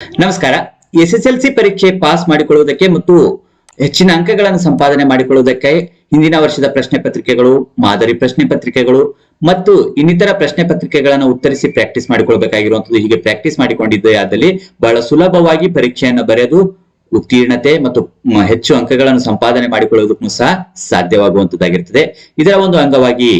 ನಮಸ್ಕಾರ. S S L C ಪರೀಕ್ಷೆ pass ಮಾಡಿಕೊಳ್ಳುವುದಕ್ಕೆ ಮತ್ತು ಹೆಚ್ಚಿನ ಅಂಕಗಳನ್ನು ಸಂಪಾದನೆ ಮಾಡಿಕೊಳ್ಳುವುದಕ್ಕೆ ಹಿಂದಿನ ವರ್ಷದ ಪ್ರಶ್ನೆ ಪತ್ರಿಕೆಗಳು, ಮಾದರಿ ಪ್ರಶ್ನೆ ಪತ್ರಿಕೆಗಳು ಮತ್ತು ಇನ್ನಿತರ ಪ್ರಶ್ನೆ ಪತ್ರಿಕೆಗಳನ್ನು ಉತ್ತರಿಸಿ ಪ್ರಾಕ್ಟೀಸ್ ಮಾಡಿಕೊಳ್ಬೇಕಾಗಿರುವಂತದ್ದು ಹೀಗೆ ಪ್ರಾಕ್ಟೀಸ್ ಮಾಡಿಕೊಂಡಿದ್ದೇ ಆದಲ್ಲಿ ಬಹಳ ಸುಲಭವಾಗಿ ಪರೀಕ್ಷೆಯನ್ನು ಬರೆದು ಉತ್ತೀರ್ಣತೆ ಮತ್ತು ಹೆಚ್ಚು ಅಂಕಗಳನ್ನು ಸಂಪಾದನೆ ಮಾಡಿಕೊಳ್ಳುವುದಕ್ಕೂ ಸಹ ಸಾಧ್ಯವಾಗುವಂತದ್ದಾಗಿರ್ತದೆ ಇದರ ಒಂದು ಅಂಗವಾಗಿ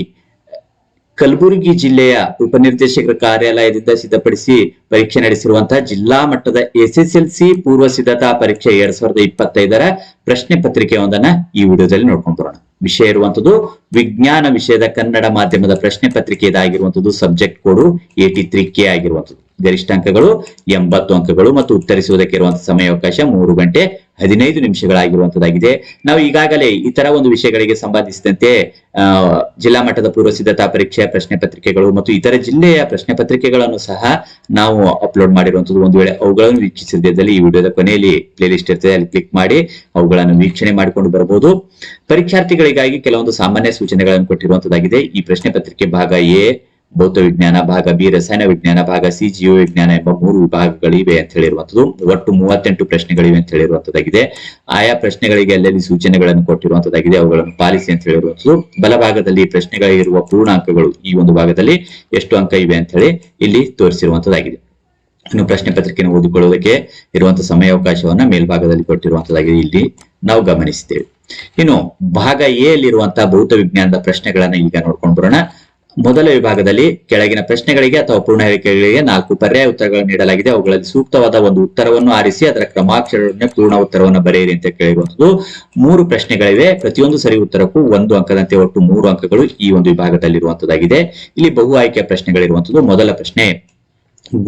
ಕಲಬುರಗಿ ಜಿಲ್ಲೆಯ ಉಪನಿರ್ದೇಶಕರ ಕಾರ್ಯಾಲಯದಿಂದ ಸಿದ್ಧಪಡಿಸಿ ಪರೀಕ್ಷೆ ನಡೆಸಿರುವಂತಹ ಜಿಲ್ಲಾ ಮಟ್ಟದ ಎಸ್ಎಸ್ಎಲ್ಸಿ ಪೂರ್ವ ಸಿದ್ಧತಾ ಪರೀಕ್ಷೆ ಎರಡ್ ಸಾವಿರದ ಇಪ್ಪತ್ತೈದರ ಪ್ರಶ್ನೆ ಪತ್ರಿಕೆಯೊಂದನ್ನ ಈ ವಿಡಿಯೋದಲ್ಲಿ ನೋಡ್ಕೊಂಡು ಬರೋಣ. ವಿಷಯ ಇರುವಂತದ್ದು ವಿಜ್ಞಾನ ವಿಷಯದ ಕನ್ನಡ ಮಾಧ್ಯಮದ ಪ್ರಶ್ನೆ ಪತ್ರಿಕೆ ಇದಾಗಿರುವಂತದ್ದು subject code eighty three K ಆಗಿರುವಂತದ್ದು ಗರಿಷ್ಠ ಅಂಕಗಳು ಎಂಬತ್ತು ಅಂಕಗಳು ಮತ್ತು ಉತ್ತರಿಸುವುದಕ್ಕೆ ಇರುವಂತಹ ಸಮಯಾವಕಾಶ ಮೂರು ಗಂಟೆ ಹದಿನೈದು ನಿಮಿಷಗಳಾಗಿರುವಂತದ್ದಾಗಿದೆ. ನಾವು ಈಗಾಗಲೇ ಇತರ ಒಂದು ವಿಷಯಗಳಿಗೆ ಸಂಬಂಧಿಸಿದಂತೆ ಜಿಲ್ಲಾ ಮಟ್ಟದ ಪೂರ್ವ ಸಿದ್ಧತಾ ಪರೀಕ್ಷೆಯ ಪ್ರಶ್ನೆ ಪತ್ರಿಕೆಗಳು ಮತ್ತು ಇತರ ಜಿಲ್ಲೆಯ ಪ್ರಶ್ನೆ ಪತ್ರಿಕೆಗಳನ್ನು ಸಹ ನಾವು ಅಪ್ಲೋಡ್ ಮಾಡಿರುವಂತದ್ದು ಒಂದು ವೇಳೆ ಅವುಗಳನ್ನು ವೀಕ್ಷಿಸಿದಲ್ಲಿ ಈ ವಿಡಿಯೋದ ಕೊನೆಯಲ್ಲಿ ಪ್ಲೇ ಲಿಸ್ಟ್ ಇರ್ತದೆ, ಅಲ್ಲಿ ಕ್ಲಿಕ್ ಮಾಡಿ ಅವುಗಳನ್ನು ವೀಕ್ಷಣೆ ಮಾಡಿಕೊಂಡು ಬರಬಹುದು. ಪರೀಕ್ಷಾರ್ಥಿಗಳಿಗಾಗಿ ಕೆಲವೊಂದು ಸಾಮಾನ್ಯ ಸೂಚನೆಗಳನ್ನು ಕೊಟ್ಟಿರುವಂತದ್ದಾಗಿದೆ. ಈ ಪ್ರಶ್ನೆ ಪತ್ರಿಕೆ ಭಾಗ ಎ ಭೌತ ವಿಜ್ಞಾನ ಭಾಗ ಬಿ ರಸಾಯನ ವಿಜ್ಞಾನ ಭಾಗ, ಸಿ ಜೀವ ವಿಜ್ಞಾನ ಎಂಬ ಮೂರು ವಿಭಾಗಗಳಿವೆ ಅಂತ ಹೇಳಿರುವಂತದ್ದು ಒಟ್ಟು ಮೂವತ್ತೆಂಟು ಪ್ರಶ್ನೆಗಳಿವೆ ಅಂತ ಹೇಳಿರುವಂತದ್ದಾಗಿದೆ ಆಯಾ ಪ್ರಶ್ನೆಗಳಿಗೆ ಅಲ್ಲಲ್ಲಿ ಸೂಚನೆಗಳನ್ನು ಕೊಟ್ಟಿರುವಂತದ್ದಾಗಿದೆ ಅವುಗಳನ್ನು ಪಾಲಿಸಿ ಅಂತ ಹೇಳಿರುವಂತದ್ದು ಬಲಭಾಗದಲ್ಲಿ ಪ್ರಶ್ನೆಗಳಿರುವ ಪೂರ್ಣಾಂಕಗಳು ಈ ಒಂದು ಭಾಗದಲ್ಲಿ ಎಷ್ಟು ಅಂಕ ಇವೆ ಅಂತ ಹೇಳಿ ಇಲ್ಲಿ ತೋರಿಸಿರುವಂತದ್ದಾಗಿದೆ ಇನ್ನು ಪ್ರಶ್ನೆ ಪತ್ರಿಕೆಯನ್ನು ಓದಿಕೊಳ್ಳುವುದಕ್ಕೆ ಇರುವಂತಹ ಸಮಯಾವಕಾಶವನ್ನ ಮೇಲ್ಭಾಗದಲ್ಲಿ ಕೊಟ್ಟಿರುವಂತದ್ದಾಗಿದೆ ಇಲ್ಲಿ ನಾವು ಗಮನಿಸ್ತೇವೆ ಇನ್ನು ಭಾಗ ಎ ಅಲ್ಲಿರುವಂತಹ ಭೌತ ವಿಜ್ಞಾನದ ಪ್ರಶ್ನೆಗಳನ್ನ ಈಗ ನೋಡ್ಕೊಂಡು ಬರೋಣ. ಮೊದಲ ವಿಭಾಗದಲ್ಲಿ ಕೆಳಗಿನ ಪ್ರಶ್ನೆಗಳಿಗೆ ಅಥವಾ ಪೂರ್ಣ ಹೇಳಿಕೆಗಳಿಗೆ ನಾಲ್ಕು ಪರ್ಯಾಯ ಉತ್ತರಗಳನ್ನು ನೀಡಲಾಗಿದೆ. ಅವುಗಳಲ್ಲಿ ಸೂಕ್ತವಾದ ಒಂದು ಉತ್ತರವನ್ನು ಆರಿಸಿ, ಅದರ ಕ್ರಮಾಕ್ಷರವನ್ನು ಪೂರ್ಣ ಉತ್ತರವನ್ನು ಬರೆಯಿರಿ ಅಂತ ಕೇಳಿರುವಂತದ್ದು ಮೂರು ಪ್ರಶ್ನೆಗಳಿವೆ. ಪ್ರತಿಯೊಂದು ಸರಿ ಉತ್ತರಕ್ಕೂ ಒಂದು ಅಂಕದಂತೆ ಒಟ್ಟು ಮೂರು ಅಂಕಗಳು ಈ ಒಂದು ವಿಭಾಗದಲ್ಲಿ ವಿಭಾಗದಲ್ಲಿರುವಂತದ್ದಾಗಿದೆ. ಇಲ್ಲಿ ಬಹು ಆಯ್ಕೆಯ ಪ್ರಶ್ನೆಗಳಿರುವಂತದ್ದು ಮೊದಲ ಪ್ರಶ್ನೆ,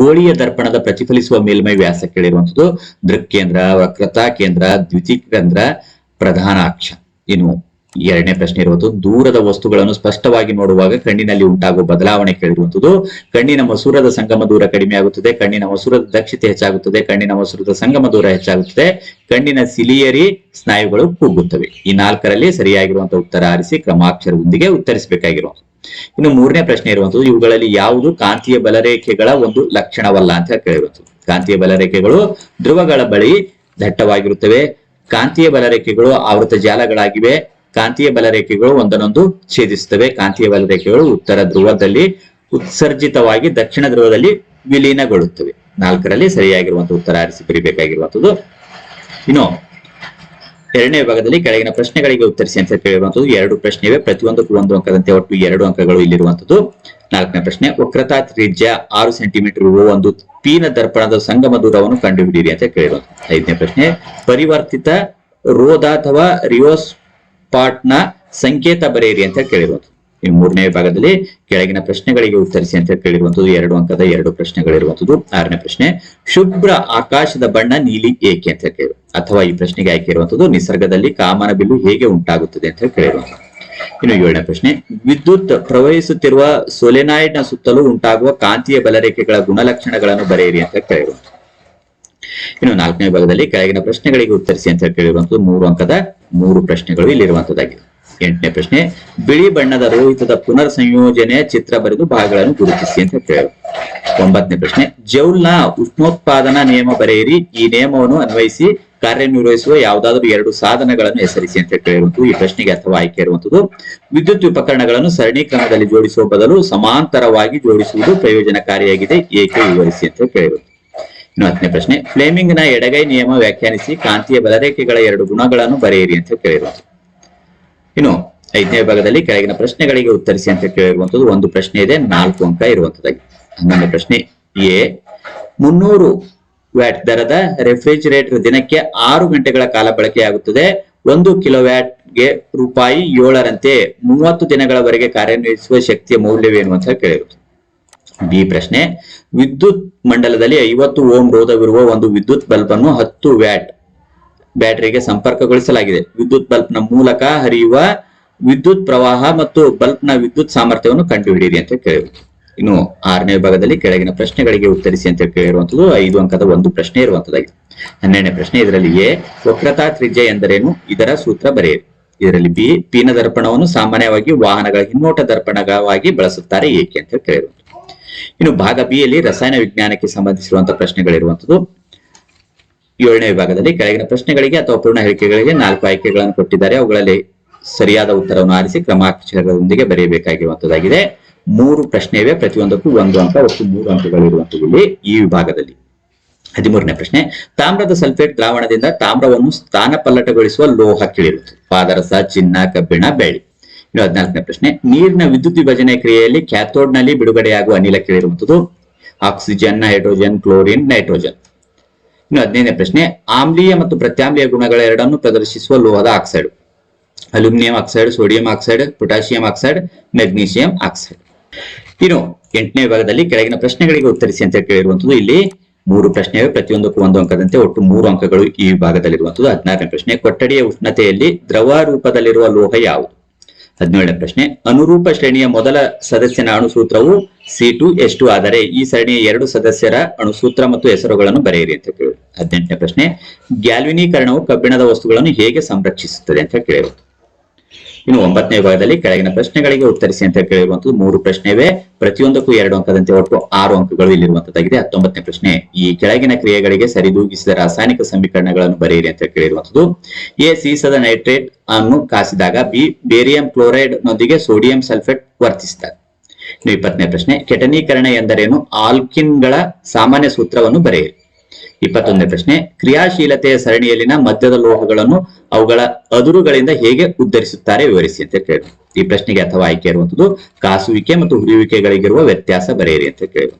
ಗೋಳಿಯ ದರ್ಪಣದ ಪ್ರತಿಫಲಿಸುವ ಮೇಲ್ಮೈ ವ್ಯಾಸ ಕೇಳಿರುವಂತದ್ದು ದೃಕ್ಕೇಂದ್ರ ವಕ್ರತಾ ಕೇಂದ್ರ ದ್ವಿತೀಕೇಂದ್ರ ಪ್ರಧಾನ ಪ್ರಧಾನಾಕ್ಷ ಇನ್ನು ಎರಡನೇ ಪ್ರಶ್ನೆ ಇರುವುದು, ದೂರದ ವಸ್ತುಗಳನ್ನು ಸ್ಪಷ್ಟವಾಗಿ ನೋಡುವಾಗ ಕಣ್ಣಿನಲ್ಲಿ ಉಂಟಾಗುವ ಬದಲಾವಣೆ ಕೇಳಿರುವಂತದ್ದು. ಕಣ್ಣಿನ ಮಸೂರದ ಸಂಗಮ ದೂರ ಕಡಿಮೆ ಆಗುತ್ತದೆ, ಕಣ್ಣಿನ ಮಸೂರದ ದಕ್ಷತೆ ಹೆಚ್ಚಾಗುತ್ತದೆ, ಕಣ್ಣಿನ ಮಸೂರದ ಸಂಗಮ ದೂರ ಹೆಚ್ಚಾಗುತ್ತದೆ, ಕಣ್ಣಿನ ಸಿಲಿಯರಿ ಸ್ನಾಯುಗಳು ಕುಗ್ಗುತ್ತವೆ ಈ ನಾಲ್ಕರಲ್ಲಿ ಸರಿಯಾಗಿರುವಂತಹ ಉತ್ತರ ಆರಿಸಿ ಕ್ರಮಾಕ್ಷರದೊಂದಿಗೆ ಉತ್ತರಿಸಬೇಕಾಗಿರುವಂತದ್ದು ಇನ್ನು ಮೂರನೇ ಪ್ರಶ್ನೆ ಇರುವಂತದ್ದು, ಇವುಗಳಲ್ಲಿ ಯಾವುದು ಕಾಂತೀಯ ಬಲರೇಖೆಗಳ ಒಂದು ಲಕ್ಷಣವಲ್ಲ ಅಂತ ಕೇಳಿರುವಂತದ್ದು. ಕಾಂತೀಯ ಬಲರೇಖೆಗಳು ಧ್ರುವಗಳ ಬಳಿ ದಟ್ಟವಾಗಿರುತ್ತವೆ. ಕಾಂತೀಯ ಬಲರೇಖೆಗಳು ಆವೃತ ಜಾಲಗಳಾಗಿವೆ. ಕಾಂತೀಯ ಬಲರೇಖೆಗಳು ಒಂದನ್ನೊಂದು ಛೇದಿಸುತ್ತವೆ. ಕಾಂತೀಯ ಬಲರೇಖೆಗಳು ಉತ್ತರ ಧ್ರುವದಲ್ಲಿ ಉತ್ಸರ್ಜಿತವಾಗಿ ದಕ್ಷಿಣ ಧ್ರುವದಲ್ಲಿ ವಿಲೀನಗೊಳ್ಳುತ್ತವೆ. ನಾಲ್ಕರಲ್ಲಿ ಸರಿಯಾಗಿರುವಂತಹ ಉತ್ತರ ಆರಿಸಿ ಬರಿಬೇಕಾಗಿರುವಂತದ್ದು. ಇನ್ನು ಎರಡನೇ ವಿಭಾಗದಲ್ಲಿ ಕೆಳಗಿನ ಪ್ರಶ್ನೆಗಳಿಗೆ ಉತ್ತರಿಸಿ ಅಂತ ಕೇಳಿರುವಂತದ್ದು. ಎರಡು ಪ್ರಶ್ನೆ ಇವೆ ಪ್ರತಿಯೊಂದಕ್ಕೂ ಒಂದು ಅಂಕದಂತೆ ಒಟ್ಟು ಎರಡು ಅಂಕಗಳು ಇಲ್ಲಿರುವಂತದ್ದು. ನಾಲ್ಕನೇ ಪ್ರಶ್ನೆ, ವಕ್ರತಾ ತ್ರಿಜ್ಯ ಆರು ಸೆಂಟಿಮೀಟರ್ ಇರುವ ಒಂದು ಪೀನ ದರ್ಪಣದ ಸಂಗಮ ದೂರವನ್ನು ಕಂಡುಹಿಡಿಯಿರಿ ಅಂತ ಕೇಳಿರುವಂತದ್ದು. ಐದನೇ ಪ್ರಶ್ನೆ, ಪರಿವರ್ತಿತ ರೋಧ ಅಥವಾ ರಿಯೋಸ್ ಪಾಟ್ನ ಸಂಕೇತ ಬರೆಯಿರಿ ಅಂತ ಕೇಳಿರುವಂತದ್ದು ಈ ಮೂರನೇ ವಿಭಾಗದಲ್ಲಿ ಕೆಳಗಿನ ಪ್ರಶ್ನೆಗಳಿಗೆ ಉತ್ತರಿಸಿ ಅಂತ ಕೇಳಿರುವಂತದ್ದು ಎರಡು ಅಂಕದ ಎರಡು ಪ್ರಶ್ನೆಗಳಿರುವಂತದ್ದು ಆರನೇ ಪ್ರಶ್ನೆ, ಶುಭ್ರ ಆಕಾಶದ ಬಣ್ಣ ನೀಲಿ ಏಕೆ ಅಂತ ಕೇಳಿ. ಅಥವಾ ಈ ಪ್ರಶ್ನೆಗೆ ಆಯ್ಕೆ ಇರುವಂತದ್ದು ನಿಸರ್ಗದಲ್ಲಿ ಕಾಮನ ಬಿಲ್ಲು ಹೇಗೆ ಉಂಟಾಗುತ್ತದೆ ಅಂತ ಕೇಳಿರುವಂತದ್ದು ಇನ್ನು ಏಳನೇ ಪ್ರಶ್ನೆ, ವಿದ್ಯುತ್ ಪ್ರವಹಿಸುತ್ತಿರುವ ಸೊಲೆನಾಯ್ಡ್ನ ಸುತ್ತಲೂ ಉಂಟಾಗುವ ಕಾಂತೀಯ ಬಲರೇಖೆಗಳ ಗುಣಲಕ್ಷಣಗಳನ್ನು ಬರೆಯಿರಿ ಅಂತ ಕೇಳಿರುವಂತದ್ದು ಇನ್ನು ನಾಲ್ಕನೇ ಭಾಗದಲ್ಲಿ ಕೆಳಗಿನ ಪ್ರಶ್ನೆಗಳಿಗೆ ಉತ್ತರಿಸಿ ಅಂತ ಕೇಳಿರುವಂತದ್ದು ಮೂರು ಅಂಕದ ಮೂರು ಪ್ರಶ್ನೆಗಳು ಇಲ್ಲಿರುವಂತದ್ದಾಗಿದೆ. ಎಂಟನೇ ಪ್ರಶ್ನೆ, ಬಿಳಿ ಬಣ್ಣದ ರೋಹಿತದ ಪುನರ್ ಸಂಯೋಜನೆ ಚಿತ್ರ ಬರೆದು ಭಾಗಗಳನ್ನು ಗುರುತಿಸಿ ಅಂತ ಕೇಳಿದ್ರು ಒಂಬತ್ತನೇ ಪ್ರಶ್ನೆ, ಜೌಲ್ನ ಉಷ್ಣೋತ್ಪಾದನಾ ನಿಯಮ ಬರೆಯಿರಿ, ಈ ನಿಯಮವನ್ನು ಅನ್ವಯಿಸಿ ಕಾರ್ಯನಿರ್ವಹಿಸುವ ಯಾವುದಾದರೂ ಎರಡು ಸಾಧನಗಳನ್ನು ಹೆಸರಿಸಿ ಅಂತ ಕೇಳಿರುವಂತದ್ದು ಈ ಪ್ರಶ್ನೆಗೆ ಅಥವಾ ಆಯ್ಕೆ ಇರುವಂತದ್ದು. ವಿದ್ಯುತ್ ಉಪಕರಣಗಳನ್ನು ಸರಣಿ ಕ್ರಮದಲ್ಲಿ ಜೋಡಿಸುವ ಬದಲು ಸಮಾಂತರವಾಗಿ ಜೋಡಿಸುವುದು ಪ್ರಯೋಜನಕಾರಿಯಾಗಿದೆ, ಏಕೆ ವಿವರಿಸಿ ಅಂತ ಕೇಳಿರುವುದು ಇನ್ನು ಪ್ರಶ್ನೆ. ಫ್ಲೇಮಿಂಗ್ನ ಎಡಗೈ ನಿಯಮ ವ್ಯಾಖ್ಯಾನಿಸಿ ಕಾಂತೀಯ ಬಲರೇಖೆಗಳ ಎರಡು ಗುಣಗಳನ್ನು ಬರೆಯಿರಿ ಅಂತ ಕೇಳಿರುವುದು ಇನ್ನು ಐದನೇ ವಿಭಾಗದಲ್ಲಿ ಕೆಳಗಿನ ಪ್ರಶ್ನೆಗಳಿಗೆ ಉತ್ತರಿಸಿ ಅಂತ ಕೇಳಿರುವಂತದ್ದು ಒಂದು ಪ್ರಶ್ನೆ ಇದೆ, ನಾಲ್ಕು ಅಂಕ ಇರುವಂತದ್ದಾಗಿ ಹನ್ನೊಂದನೇ ಪ್ರಶ್ನೆ, ಎ, ಮುನ್ನೂರು ವ್ಯಾಟ್ ದರದ ರೆಫ್ರಿಜಿರೇಟರ್ ದಿನಕ್ಕೆ ಆರು ಗಂಟೆಗಳ ಕಾಲ ಬಳಕೆಯಾಗುತ್ತದೆ, ಒಂದು ಕಿಲೋ ಗೆ ರೂಪಾಯಿ ಏಳರಂತೆ ಮೂವತ್ತು ದಿನಗಳವರೆಗೆ ಕಾರ್ಯನಿರ್ವಹಿಸುವ ಶಕ್ತಿಯ ಮೌಲ್ಯವೇನು ಅಂತ ಕೇಳಿರುವುದು ಬಿ ಪ್ರಶ್ನೆ, ವಿದ್ಯುತ್ ಮಂಡಲದಲ್ಲಿ ಐವತ್ತು ಓಂ ರೋಧವಿರುವ ಒಂದು ವಿದ್ಯುತ್ ಬಲ್ಬ್ ಅನ್ನು ಹತ್ತು ವ್ಯಾಟ್ ಬ್ಯಾಟರಿಗೆ ಸಂಪರ್ಕಗೊಳಿಸಲಾಗಿದೆ. ವಿದ್ಯುತ್ ಬಲ್ಬ್ನ ಮೂಲಕ ಹರಿಯುವ ವಿದ್ಯುತ್ ಪ್ರವಾಹ ಮತ್ತು ಬಲ್ಬ್ನ ವಿದ್ಯುತ್ ಸಾಮರ್ಥ್ಯವನ್ನು ಕಂಡುಹಿಡಿಯಿರಿ ಅಂತ ಕೇಳಿದ್ರು. ಇನ್ನು ಆರನೇ ವಿಭಾಗದಲ್ಲಿ ಕೆಳಗಿನ ಪ್ರಶ್ನೆಗಳಿಗೆ ಉತ್ತರಿಸಿ ಅಂತ ಕೇಳಿರುವಂತದ್ದು ಐದು ಅಂಕದ ಒಂದು ಪ್ರಶ್ನೆ ಇರುವಂತದ್ದಾಗಿದೆ ಹನ್ನೆರಡನೇ ಪ್ರಶ್ನೆ, ಇದರಲ್ಲಿ ಎ, ವಕ್ರತಾ ತ್ರಿಜ್ಯ ಎಂದರೇನು? ಇದರ ಸೂತ್ರ ಬರೆಯಿರಿ. ಇದರಲ್ಲಿ ಬಿ ಪೀನ ದರ್ಪಣವನ್ನು ಸಾಮಾನ್ಯವಾಗಿ ವಾಹನಗಳ ಹಿನ್ನೋಟ ದರ್ಪಣವಾಗಿ ಬಳಸುತ್ತಾರೆ ಏಕೆ ಅಂತ ಕೇಳಿರುವಂತದ್ದು ಇನ್ನು ಭಾಗ ಬಿ ಯಲ್ಲಿ ರಸಾಯನ ವಿಜ್ಞಾನಕ್ಕೆ ಸಂಬಂಧಿಸಿರುವಂತಹ ಪ್ರಶ್ನೆಗಳಿರುವಂತದ್ದು ಏಳನೇ ವಿಭಾಗದಲ್ಲಿ ಕೆಳಗಿನ ಪ್ರಶ್ನೆಗಳಿಗೆ ಅಥವಾ ಪೂರ್ಣ ಹೇಳಿಕೆಗಳಿಗೆ ನಾಲ್ಕು ಆಯ್ಕೆಗಳನ್ನು ಕೊಟ್ಟಿದ್ದಾರೆ. ಅವುಗಳಲ್ಲಿ ಸರಿಯಾದ ಉತ್ತರವನ್ನು ಆರಿಸಿ ಕ್ರಮಾಕ್ಷರದೊಂದಿಗೆ ಬರೆಯಬೇಕಾಗಿರುವಂತದ್ದಾಗಿದೆ. ಮೂರು ಪ್ರಶ್ನೆ ಇವೆ ಪ್ರತಿಯೊಂದಕ್ಕೂ ಒಂದು ಅಂಕ, ಒಟ್ಟು ಮೂರು ಅಂಕಗಳು ಇರುವಂತದ್ದು ಇಲ್ಲಿ ಈ ವಿಭಾಗದಲ್ಲಿ. ಹದಿಮೂರನೇ ಪ್ರಶ್ನೆ, ತಾಮ್ರದ ಸಲ್ಫೇಟ್ ದ್ರಾವಣದಿಂದ ತಾಮ್ರವನ್ನು ಸ್ಥಾನಪಲ್ಲಟಗೊಳಿಸುವ ಲೋಹ ಕೇಳಿರುತ್ತದೆ. ಪಾದರಸ, ಚಿನ್ನ, ಕಬ್ಬಿಣ, ಬೆಳ್ಳಿ. ಇನ್ನು ಹದಿನಾಲ್ಕನೇ ಪ್ರಶ್ನೆ. ನೀರಿನ ವಿದ್ಯುತ್ ವಿಭಜನೆ ಕ್ರಿಯೆಯಲ್ಲಿ ಕ್ಯಾಥೋಡ್ನಲ್ಲಿ ಬಿಡುಗಡೆಯಾಗುವ ಅನಿಲ ಕೇಳಿರುವಂತದ್ದು ಆಕ್ಸಿಜನ್, ಹೈಡ್ರೋಜನ್, ಕ್ಲೋರಿನ್, ನೈಟ್ರೋಜನ್. ಇನ್ನು ಹದಿನೈದನೇ ಪ್ರಶ್ನೆ, ಆಮ್ಲೀಯ ಮತ್ತು ಪ್ರತ್ಯಾಮ್ಲೀಯ ಗುಣಗಳ ಎರಡನ್ನು ಪ್ರದರ್ಶಿಸುವ ಲೋಹದ oxide. Aluminium oxide, sodium oxide, potassium oxide, magnesium oxide. ಇನ್ನು ಎಂಟನೇ ವಿಭಾಗದಲ್ಲಿ ಕೆಳಗಿನ ಪ್ರಶ್ನೆಗಳಿಗೆ ಉತ್ತರಿಸಿ ಅಂತ ಕೇಳಿರುವಂತದ್ದು ಇಲ್ಲಿ ಮೂರು ಪ್ರಶ್ನೆಗಳು, ಪ್ರತಿಯೊಂದಕ್ಕೂ ಒಂದು ಅಂಕದಂತೆ ಒಟ್ಟು ಮೂರು ಅಂಕಗಳು ಈ ವಿಭಾಗದಲ್ಲಿರುವಂತದ್ದು ಹದಿನಾರನೇ ಪ್ರಶ್ನೆ, ಕೊಠಡಿಯ ಉಷ್ಣತೆಯಲ್ಲಿ ದ್ರವ ರೂಪದಲ್ಲಿರುವ ಲೋಹ ಯಾವುದು? ಹದಿನೇಳನೇ ಪ್ರಶ್ನೆ. ಅನುರೂಪ ಶ್ರೇಣಿಯ ಮೊದಲ ಸದಸ್ಯನ ಅಣುಸೂತ್ರವು ಸಿ ಟು ಎಸ್ ಟು ಆದರೆ ಈ ಸರಣಿಯ ಎರಡು ಸದಸ್ಯರ ಅಣುಸೂತ್ರ ಮತ್ತು ಹೆಸರುಗಳನ್ನು ಬರೆಯಿರಿ ಅಂತ ಕೇಳಿ. ಹದಿನೆಂಟನೇ ಪ್ರಶ್ನೆ, ಗ್ಯಾಲ್ವಿನೀಕರಣವು ಕಬ್ಬಿಣದ ವಸ್ತುಗಳನ್ನು ಹೇಗೆ ಸಂರಕ್ಷಿಸುತ್ತದೆ ಅಂತ ಕೇಳಿರೋದು ಇನ್ನು ಒಂಬತ್ತನೇ ವಿಭಾಗದಲ್ಲಿ ಕೆಳಗಿನ ಪ್ರಶ್ನೆಗಳಿಗೆ ಉತ್ತರಿಸಿ ಅಂತ ಕೇಳಿರುವಂತದ್ದು ಮೂರು ಪ್ರಶ್ನೆ ಇವೆ ಪ್ರತಿಯೊಂದಕ್ಕೂ ಎರಡು ಅಂಕದಂತೆ ಒಟ್ಟು ಆರು ಅಂಕಗಳು ಇಲ್ಲಿರುವಂತದ್ದಾಗಿದೆ. ಹತ್ತೊಂಬತ್ತನೇ ಪ್ರಶ್ನೆ, ಈ ಕೆಳಗಿನ ಕ್ರಿಯೆಗಳಿಗೆ ಸರಿದೂಗಿಸಿದ ರಾಸಾಯನಿಕ ಸಮೀಕರಣಗಳನ್ನು ಬರೆಯಿರಿ ಅಂತ ಕೇಳಿರುವಂತದ್ದು. ಎ, ಸೀಸದ ನೈಟ್ರೇಟ್ ಅನ್ನು ಕಾಸಿದಾಗ ಬಿ, ಬೇರಿಯಂ ಕ್ಲೋರೈಡ್ ನೊಂದಿಗೆ ಸೋಡಿಯಂ ಸಲ್ಫೇಟ್ ವರ್ತಿಸಿದಾಗ ಇಪ್ಪತ್ತನೇ ಪ್ರಶ್ನೆ, ಕೆಟನೀಕರಣ ಎಂದರೇನು? ಆಲ್ಕಿನ್ಗಳ ಸಾಮಾನ್ಯ ಸೂತ್ರವನ್ನು ಬರೆಯಿರಿ. ಇಪ್ಪತ್ತೊಂದನೇ ಪ್ರಶ್ನೆ, ಕ್ರಿಯಾಶೀಲತೆಯ ಸರಣಿಯಲ್ಲಿನ ಮಧ್ಯದ ಲೋಹಗಳನ್ನು ಅವುಗಳ ಅದುರುಗಳಿಂದ ಹೇಗೆ ಉದ್ಧರಿಸುತ್ತಾರೆ ವಿವರಿಸಿ ಅಂತ ಕೇಳಿ ಈ ಪ್ರಶ್ನೆಗೆ ಅಥವಾ ಆಯ್ಕೆ ಇರುವಂತದ್ದು, ಕಾಸುವಿಕೆ ಮತ್ತು ಹುರಿಯುವಿಕೆಗಳಿಗಿರುವ ವ್ಯತ್ಯಾಸ ಬರೆಯಿರಿ ಅಂತ ಕೇಳಿ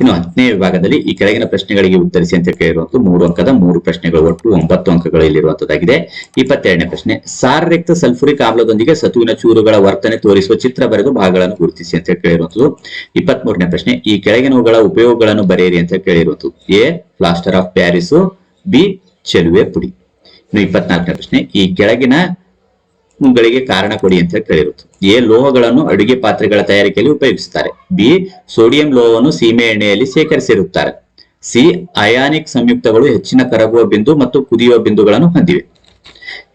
ಇನ್ನು ಹತ್ತನೇ ವಿಭಾಗದಲ್ಲಿ ಈ ಕೆಳಗಿನ ಪ್ರಶ್ನೆಗಳಿಗೆ ಉತ್ತರಿಸಿ ಅಂತ ಕೇಳಿರುವಂತಹ ಮೂರು ಅಂಕದ ಮೂರು ಪ್ರಶ್ನೆಗಳು ಒಟ್ಟು ಒಂಬತ್ತು ಅಂಕಗಳು ಇಲ್ಲಿರುವಂತದ್ದಾಗಿದೆ. ಇಪ್ಪತ್ತೆರಡನೇ ಪ್ರಶ್ನೆ ಸಾರರಿಕ್ತ ಸಲ್ಫುರಿಕ್ ಆಮ್ಲದೊಂದಿಗೆ ಸತುವಿನ ಚೂರುಗಳ ವರ್ತನೆ ತೋರಿಸುವ ಚಿತ್ರ ಬರೆದು ಭಾಗಗಳನ್ನು ಗುರುತಿಸಿ ಅಂತ ಕೇಳಿರುವಂತದ್ದು. ಇಪ್ಪತ್ತ್ ಮೂರನೇ ಪ್ರಶ್ನೆ, ಈ ಕೆಳಗಿನವುಗಳ ಉಪಯೋಗಗಳನ್ನು ಬರೆಯಿರಿ ಅಂತ ಕೇಳಿರುವಂತದ್ದು. A, plaster of Paris, B, ಚೆಲುವೆ ಪುಡಿ. ಇನ್ನು ಇಪ್ಪತ್ನಾಲ್ಕನೇ ಪ್ರಶ್ನೆ, ಈ ಕೆಳಗಿನ ಗಳಿಗೆ ಕಾರಣ ಕೊಡಿ ಅಂತ ಕೇಳಿರುತ್ತೆ. ಎ ಲೋಹಗಳನ್ನು ಅಡುಗೆ ಪಾತ್ರೆಗಳ ತಯಾರಿಕೆಯಲ್ಲಿ ಉಪಯೋಗಿಸುತ್ತಾರೆ ಬಿ ಸೋಡಿಯಂ ಲೋಹವನ್ನು ಸೀಮೆ ಎಣ್ಣೆಯಲ್ಲಿ ಶೇಖರಿಸಿರುತ್ತಾರೆ. ಸಿ ಅಯಾನಿಕ್ ಸಂಯುಕ್ತಗಳು ಹೆಚ್ಚಿನ ಕರಗುವ ಬಿಂದು ಮತ್ತು ಕುದಿಯುವ ಬಿಂದುಗಳನ್ನು ಹೊಂದಿವೆ.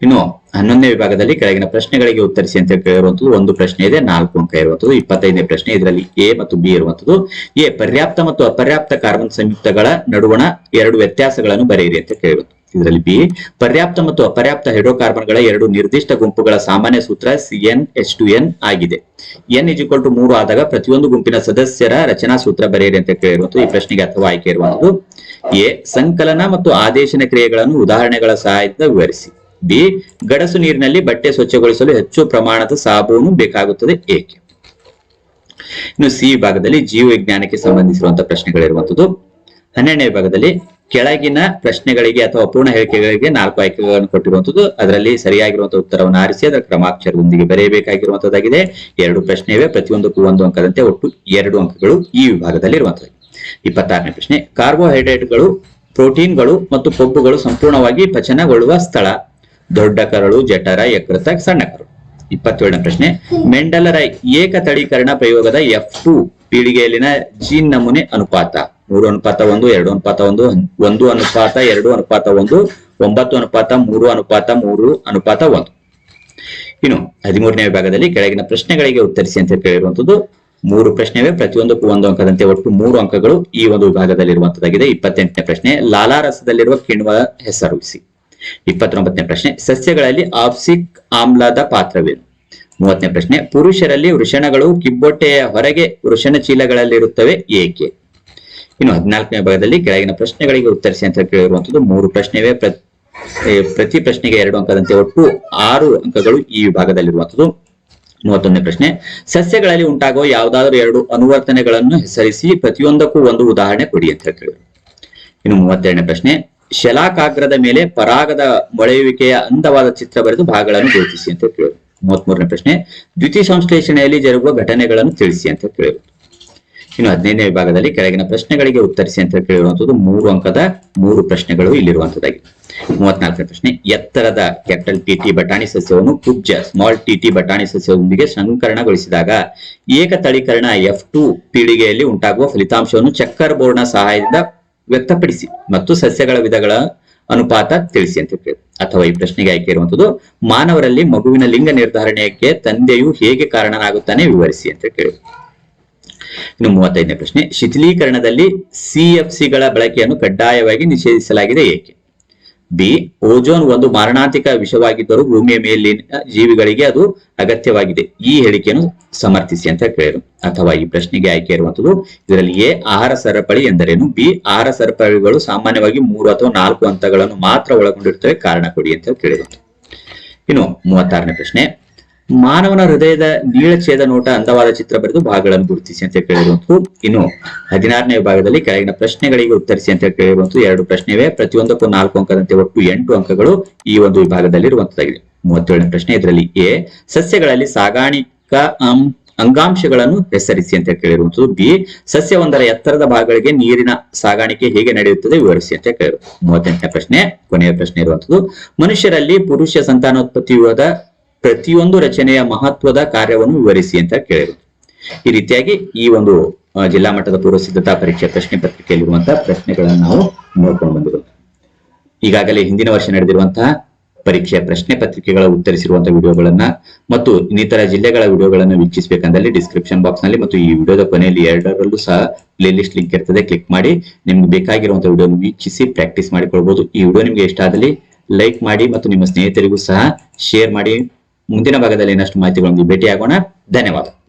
ಇನ್ನು ಹನ್ನೊಂದನೇ ವಿಭಾಗದಲ್ಲಿ ಕೆಳಗಿನ ಪ್ರಶ್ನೆಗಳಿಗೆ ಉತ್ತರಿಸಿ ಅಂತ ಕೇಳಿರುವಂತದ್ದು ಒಂದು ಪ್ರಶ್ನೆ ಇದೆ, ನಾಲ್ಕು ಅಂಕ ಇರುವಂತದ್ದು ಇಪ್ಪತ್ತೈದನೇ ಪ್ರಶ್ನೆ. ಇದರಲ್ಲಿ ಎ ಮತ್ತು ಬಿ ಇರುವಂತದ್ದು ಎ ಪರ್ಯಾಪ್ತ ಮತ್ತು ಅಪರ್ಯಾಪ್ತ ಕಾರ್ಬನ್ ಸಂಯುಕ್ತಗಳ ನಡುವಣ ಎರಡು ವ್ಯತ್ಯಾಸಗಳನ್ನು ಬರೆಯಿರಿ ಅಂತ ಕೇಳಿರುವುದು ಇದರಲ್ಲಿ ಬಿ ಪರ್ಯಾಪ್ತ ಮತ್ತು ಅಪರ್ಯಾಪ್ತ ಹೈಡ್ರೋಕಾರ್ಬನ್ಗಳ ಎರಡು ನಿರ್ದಿಷ್ಟ ಗುಂಪುಗಳ ಸಾಮಾನ್ಯ ಸೂತ್ರ C n H two n ಆಗಿದೆ. ಎನ್ ಇಸ್ ಟು ಮೂರು ಆದಾಗ ಪ್ರತಿಯೊಂದು ಗುಂಪಿನ ಸದಸ್ಯರ ರಚನಾ ಸೂತ್ರ ಬರೆಯಿರಿ ಅಂತ ಕೇಳಿರುವಂತಹ ಈ ಪ್ರಶ್ನೆಗೆ ಅಥವಾ ಆಯ್ಕೆ ಇರುವಂತದ್ದು ಎ, ಸಂಕಲನ ಮತ್ತು ಆದೇಶನ ಕ್ರಿಯೆಗಳನ್ನು ಉದಾಹರಣೆಗಳ ಸಹಾಯದಿಂದ ವಿವರಿಸಿ. ಬಿ, ಗಡಸು ನೀರಿನಲ್ಲಿ ಬಟ್ಟೆ ಸ್ವಚ್ಛಗೊಳಿಸಲು ಹೆಚ್ಚು ಪ್ರಮಾಣದ ಸಾಬೂನು ಬೇಕಾಗುತ್ತದೆ ಏಕೆ? ಇನ್ನು ಸಿ ವಿಭಾಗದಲ್ಲಿ ಜೀವ ವಿಜ್ಞಾನಕ್ಕೆ ಸಂಬಂಧಿಸಿರುವಂತಹ ಪ್ರಶ್ನೆಗಳಿರುವಂತದ್ದು ಹನ್ನೆರಡನೇ ವಿಭಾಗದಲ್ಲಿ ಕೆಳಗಿನ ಪ್ರಶ್ನೆಗಳಿಗೆ ಅಥವಾ ಪೂರ್ಣ ಹೇಳಿಕೆಗಳಿಗೆ ನಾಲ್ಕು ಆಯ್ಕೆಗಳನ್ನು ಕೊಟ್ಟಿರುವಂತದ್ದು. ಅದರಲ್ಲಿ ಸರಿಯಾಗಿರುವಂತಹ ಉತ್ತರವನ್ನು ಆರಿಸಿ ಅದರ ಕ್ರಮಾಕ್ಷರದೊಂದಿಗೆ ಬರೆಯಬೇಕಾಗಿರುವಂತದ್ದಾಗಿದೆ. ಎರಡು ಪ್ರಶ್ನೆ ಇವೆ ಪ್ರತಿಯೊಂದಕ್ಕೂ ಒಂದು ಅಂಕದಂತೆ ಒಟ್ಟು ಎರಡು ಅಂಕಗಳು ಈ ವಿಭಾಗದಲ್ಲಿ ಇರುವಂತದ್ದು ಇಪ್ಪತ್ತಾರನೇ ಪ್ರಶ್ನೆ, ಕಾರ್ಬೋಹೈಡ್ರೇಟ್ಗಳು, ಪ್ರೋಟೀನ್ಗಳು ಮತ್ತು ಕೊಬ್ಬುಗಳು ಸಂಪೂರ್ಣವಾಗಿ ಪಚನಗೊಳ್ಳುವ ಸ್ಥಳ. ದೊಡ್ಡ ಕರಳು, ಜಠರ, ಯಕೃತ, ಸಣ್ಣ ಕರಳು. ಇಪ್ಪತ್ತೇಳನೇ ಪ್ರಶ್ನೆ, ಮೆಂಡಲರ ಏಕತಳೀಕರಣ ಪ್ರಯೋಗದ ಎಫ್ ಟು ಪೀಳಿಗೆಯಲ್ಲಿನ ಜೀನ್ ನಮೂನೆ ಅನುಪಾತ. ಮೂರು ಅನುಪಾತ ಒಂದು, ಎರಡು ಅನುಪಾತ ಒಂದು ಒಂದು ಅನುಪಾತ, ಎರಡು ಅನುಪಾತ ಒಂದು, ಒಂಬತ್ತು ಅನುಪಾತ, ಮೂರು ಅನುಪಾತ ಮೂರು ಅನುಪಾತ ಒಂದು. ಇನ್ನು ಹದಿಮೂರನೇ ವಿಭಾಗದಲ್ಲಿ ಕೆಳಗಿನ ಪ್ರಶ್ನೆಗಳಿಗೆ ಉತ್ತರಿಸಿ ಅಂತ ಕೇಳಿರುವಂತದ್ದು ಮೂರು ಪ್ರಶ್ನೆವೆ, ಪ್ರತಿಯೊಂದಕ್ಕೂ ಒಂದು ಅಂಕದಂತೆ ಒಟ್ಟು ಮೂರು ಅಂಕಗಳು ಈ ಒಂದು ವಿಭಾಗದಲ್ಲಿರುವಂತದ್ದಾಗಿದೆ ಇಪ್ಪತ್ತೆಂಟನೇ ಪ್ರಶ್ನೆ ಲಾಲಾರಸದಲ್ಲಿರುವ ಕಿಣ್ವ ಹೆಸರಿಸಿ ಇಪ್ಪತ್ತೊಂಬತ್ತನೇ ಪ್ರಶ್ನೆ, ಸಸ್ಯಗಳಲ್ಲಿ ಆಪ್ಸಿಕ್ ಆಮ್ಲದ ಪಾತ್ರವೇನು? ಮೂವತ್ತನೇ ಪ್ರಶ್ನೆ, ಪುರುಷರಲ್ಲಿ ವೃಷಣಗಳು ಕಿಬ್ಬೊಟ್ಟೆಯ ಹೊರಗೆ ವೃಷಣ ಚೀಲಗಳಲ್ಲಿರುತ್ತವೆ ಏಕೆ? ಇನ್ನು ಹದಿನಾಲ್ಕನೇ ಭಾಗದಲ್ಲಿ ಕೆಳಗಿನ ಪ್ರಶ್ನೆಗಳಿಗೆ ಉತ್ತರಿಸಿ ಅಂತ ಕೇಳಿರುವಂತದ್ದು ಮೂರು ಪ್ರಶ್ನೆವೆ. ಪ್ರ- ಪ್ರತಿ ಪ್ರಶ್ನೆಗೆ ಎರಡು ಅಂಕದಂತೆ ಒಟ್ಟು ಆರು ಅಂಕಗಳು ಈ ವಿಭಾಗದಲ್ಲಿರುವಂತದ್ದು ಮೂವತ್ತೊಂದನೇ ಪ್ರಶ್ನೆ, ಸಸ್ಯಗಳಲ್ಲಿ ಉಂಟಾಗುವ ಯಾವುದಾದರೂ ಎರಡು ಅನುವರ್ತನೆಗಳನ್ನು ಹೆಸರಿಸಿ ಪ್ರತಿಯೊಂದಕ್ಕೂ ಒಂದು ಉದಾಹರಣೆ ಕೊಡಿ ಅಂತ ಕೇಳಿದ್ರು. ಇನ್ನು ಮೂವತ್ತೆರಡನೇ ಪ್ರಶ್ನೆ, ಶಲಾಕಾಗ್ರದ ಮೇಲೆ ಪರಾಗದ ಮೊಳೆಯುವಿಕೆಯ ಅಂದವಾದ ಚಿತ್ರ ಬರೆದು ಭಾಗಗಳನ್ನು ಗುರುತಿಸಿ ಅಂತ ಕೇಳಿದ್ರು. ಮೂವತ್ಮೂರನೇ ಪ್ರಶ್ನೆ, ದ್ವಿತೀಯ ಸಂಶ್ಲೇಷಣೆಯಲ್ಲಿ ಜರುಗುವ ಘಟನೆಗಳನ್ನು ತಿಳಿಸಿ ಅಂತ ಕೇಳಿರುವುದು ಇನ್ನು ಹದಿನೈದನೇ ವಿಭಾಗದಲ್ಲಿ ಕೆಳಗಿನ ಪ್ರಶ್ನೆಗಳಿಗೆ ಉತ್ತರಿಸಿ ಅಂತ ಕೇಳಿರುವಂತದ್ದು ಮೂರು ಅಂಕದ ಮೂರು ಪ್ರಶ್ನೆಗಳು ಇಲ್ಲಿರುವಂತದ್ದಾಗಿದೆ ಮೂವತ್ನಾಲ್ಕನೇ ಪ್ರಶ್ನೆ, ಎತ್ತರದ ಕ್ಯಾಪಿಟಲ್ ಟಿಟಿ ಬಟಾಣಿ ಸಸ್ಯವನ್ನು ಕುಬ್ಜ ಸ್ಮಾಲ್ ಟಿಟಿ ಬಟಾಣಿ ಸಸ್ಯದೊಂದಿಗೆ ಸಂಕರಣಗೊಳಿಸಿದಾಗ ಏಕತಳೀಕರಣ ಎಫ್ ಟು ಪೀಳಿಗೆಯಲ್ಲಿ ಉಂಟಾಗುವ ಫಲಿತಾಂಶವನ್ನು ಚಕ್ಕರ್ ಬೋರ್ಡ್ನ ಸಹಾಯದಿಂದ ವ್ಯಕ್ತಪಡಿಸಿ ಮತ್ತು ಸಸ್ಯಗಳ ವಿಧಗಳ ಅನುಪಾತ ತಿಳಿಸಿ ಅಂತ ಕೇಳಿ ಅಥವಾ ಈ ಪ್ರಶ್ನೆಗೆ ಆಯ್ಕೆ ಇರುವಂತದ್ದು, ಮಾನವರಲ್ಲಿ ಮಗುವಿನ ಲಿಂಗ ನಿರ್ಧಾರಣೆಗೆ ತಂದೆಯು ಹೇಗೆ ಕಾರಣನಾಗುತ್ತಾನೆ ವಿವರಿಸಿ ಅಂತ ಕೇಳಿ ಇನ್ನು ಮೂವತ್ತೈದನೇ ಪ್ರಶ್ನೆ, ಶಿಥಿಲೀಕರಣದಲ್ಲಿ ಸಿಎಫ್ಸಿಗಳ ಬಳಕೆಯನ್ನು ಕಡ್ಡಾಯವಾಗಿ ನಿಷೇಧಿಸಲಾಗಿದೆ ಏಕೆ? ಬಿ ಓಜೋನ್ ಒಂದು ಮಾರಣಾಂತಿಕ ವಿಷವಾಗಿದ್ದರೂ ಭೂಮಿಯ ಮೇಲಿನ ಜೀವಿಗಳಿಗೆ ಅದು ಅಗತ್ಯವಾಗಿದೆ. ಈ ಹೇಳಿಕೆಯನ್ನು ಸಮರ್ಥಿಸಿ ಅಂತ ಕೇಳಿದರು. ಅಥವಾ ಈ ಪ್ರಶ್ನೆಗೆ ಆಯ್ಕೆ ಇರುವಂತದ್ದು ಇದರಲ್ಲಿ ಎ ಆಹಾರ ಸರಪಳಿ ಎಂದರೇನು? ಬಿ ಆಹಾರ ಸರಪಳಿಗಳು ಸಾಮಾನ್ಯವಾಗಿ ಮೂರು ಅಥವಾ ನಾಲ್ಕು ಹಂತಗಳನ್ನು ಮಾತ್ರ ಒಳಗೊಂಡಿರುತ್ತವೆ. ಕಾರಣ ಕೊಡಿ ಅಂತ ಕೇಳಿದರು. ಇನ್ನು ಮೂವತ್ತಾರನೇ ಪ್ರಶ್ನೆ. ಮಾನವನ ಹೃದಯದ ನೀಳಛೇದ ನೋಟ ಅಂದವಾದ ಚಿತ್ರ ಬರೆದು ಭಾಗಗಳನ್ನು ಗುರುತಿಸಿ ಅಂತ ಕೇಳಿರುವಂತದ್ದು. ಇನ್ನು ಹದಿನಾರನೇ ವಿಭಾಗದಲ್ಲಿ ಕೆಳಗಿನ ಪ್ರಶ್ನೆಗಳಿಗೆ ಉತ್ತರಿಸಿ ಅಂತ ಕೇಳಿರುವಂತದ್ದು. ಎರಡು ಪ್ರಶ್ನೆ ಇವೆ ಪ್ರತಿಯೊಂದಕ್ಕೂ ನಾಲ್ಕು ಅಂಕದಂತೆ ಒಟ್ಟು ಎಂಟು ಅಂಕಗಳು ಈ ಒಂದು ವಿಭಾಗದಲ್ಲಿ ಇರುವಂತದ್ದಾಗಿದೆ ಮೂವತ್ತೇಳನೇ ಪ್ರಶ್ನೆ, ಇದರಲ್ಲಿ ಎ, ಸಸ್ಯಗಳಲ್ಲಿ ಸಾಗಾಣಿಕಾ ಅಂಗಾಂಶಗಳನ್ನು ಹೆಸರಿಸಿ ಅಂತ ಕೇಳಿರುವಂತದ್ದು. ಬಿ, ಸಸ್ಯವೊಂದರ ಎತ್ತರದ ಭಾಗಗಳಿಗೆ ನೀರಿನ ಸಾಗಾಣಿಕೆ ಹೇಗೆ ನಡೆಯುತ್ತದೆ ವಿವರಿಸಿ ಅಂತ ಕೇಳಿರು. ಮೂವತ್ತೆಂಟನೇ ಪ್ರಶ್ನೆ, ಕೊನೆಯ ಪ್ರಶ್ನೆ ಇರುವಂತದ್ದು. ಮನುಷ್ಯರಲ್ಲಿ ಪುರುಷ ಸಂತಾನೋತ್ಪತ್ತಿಯುವುದ ಪ್ರತಿಯೊಂದು ರಚನೆಯ ಮಹತ್ವದ ಕಾರ್ಯವನ್ನು ವಿವರಿಸಿ ಅಂತ ಕೇಳಿರು ಈ ರೀತಿಯಾಗಿ ಈ ಒಂದು ಜಿಲ್ಲಾ ಮಟ್ಟದ ಪೂರ್ವ ಸಿದ್ಧತಾ ಪರೀಕ್ಷೆ ಪ್ರಶ್ನೆ ಪತ್ರಿಕೆಯಲ್ಲಿರುವಂತಹ ಪ್ರಶ್ನೆಗಳನ್ನು ನಾವು ನೋಡ್ಕೊಂಡು ಬಂದಿರೋದು. ಈಗಾಗಲೇ ಹಿಂದಿನ ವರ್ಷ ನಡೆದಿರುವಂತಹ ಪರೀಕ್ಷೆಯ ಪ್ರಶ್ನೆ ಪತ್ರಿಕೆಗಳ ಉತ್ತರಿಸಿರುವಂತಹ ವಿಡಿಯೋಗಳನ್ನ ಮತ್ತು ಇನ್ನಿತರ ಜಿಲ್ಲೆಗಳ ವಿಡಿಯೋಗಳನ್ನು ವೀಕ್ಷಿಸಬೇಕಂದಲ್ಲಿ ಡಿಸ್ಕ್ರಿಪ್ಷನ್ ಬಾಕ್ಸ್ನಲ್ಲಿ ಮತ್ತು ಈ ವಿಡಿಯೋದ ಕೊನೆಯಲ್ಲಿ ಎರಡರಲ್ಲೂ ಸಹ ಪ್ಲೇ ಲಿಸ್ಟ್ ಲಿಂಕ್ ಇರ್ತದೆ ಕ್ಲಿಕ್ ಮಾಡಿ. ನಿಮ್ಗೆ ಬೇಕಾಗಿರುವಂತಹ ವಿಡಿಯೋ ವೀಕ್ಷಿಸಿ ಪ್ರಾಕ್ಟೀಸ್ ಮಾಡಿಕೊಳ್ಬಹುದು ಈ ವಿಡಿಯೋ ನಿಮ್ಗೆ ಇಷ್ಟ ಆದಲ್ಲಿ ಲೈಕ್ ಮಾಡಿ ಮತ್ತು ನಿಮ್ಮ ಸ್ನೇಹಿತರಿಗೂ ಸಹ ಶೇರ್ ಮಾಡಿ. ಮುಂದಿನ ಭಾಗದಲ್ಲಿ ಇನ್ನಷ್ಟು ಮಾಹಿತಿಗಳೊಂದಿಗೆ ಭೇಟಿಯಾಗೋಣ. ಧನ್ಯವಾದ.